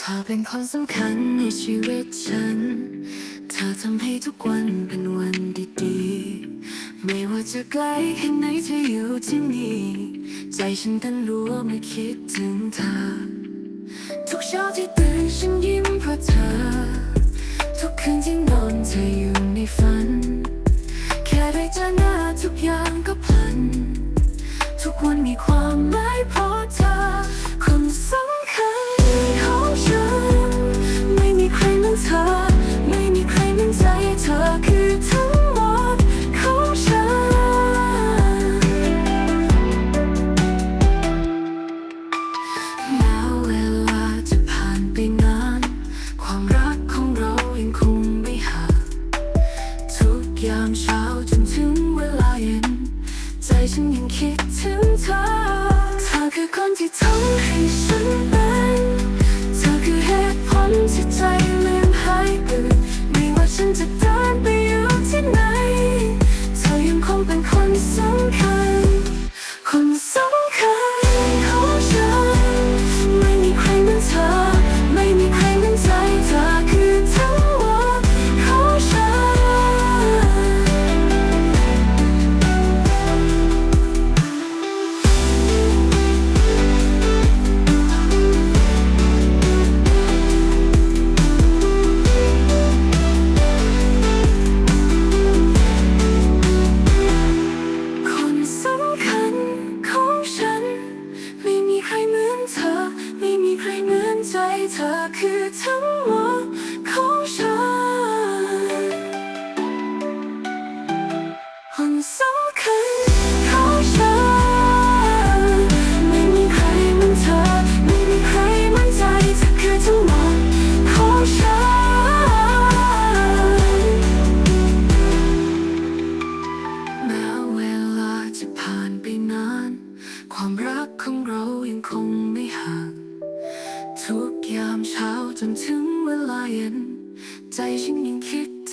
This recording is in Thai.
ธอเป็นคนสำคัญในชีวิตฉัน เธอทำให้ทุกวันเป็นวันดีๆ ไม่ว่าจะไกลแค่ไหนเธออยู่ที่นี่ ใจฉันเต้นรัวเมื่อคิดถึงเธอ ทุกเช้าที่ตื่นฉันยิ้มเพราะเธอ ทุกคืนที่นอนเธออยู่ ฉัน เธอคือทั้งหมดของฉันคนสำคัญของฉันไม่มีใครเหมือนเธอ ไม่มีใครเหมือนใจเธอคือทั้งหมดของฉันแม้เวลาจะผ่านไปนาน ความรักของเรายังคงไม่ห่าง ทุกยามเช้าจนถึงเวลาเย็น ใจฉันยังคิด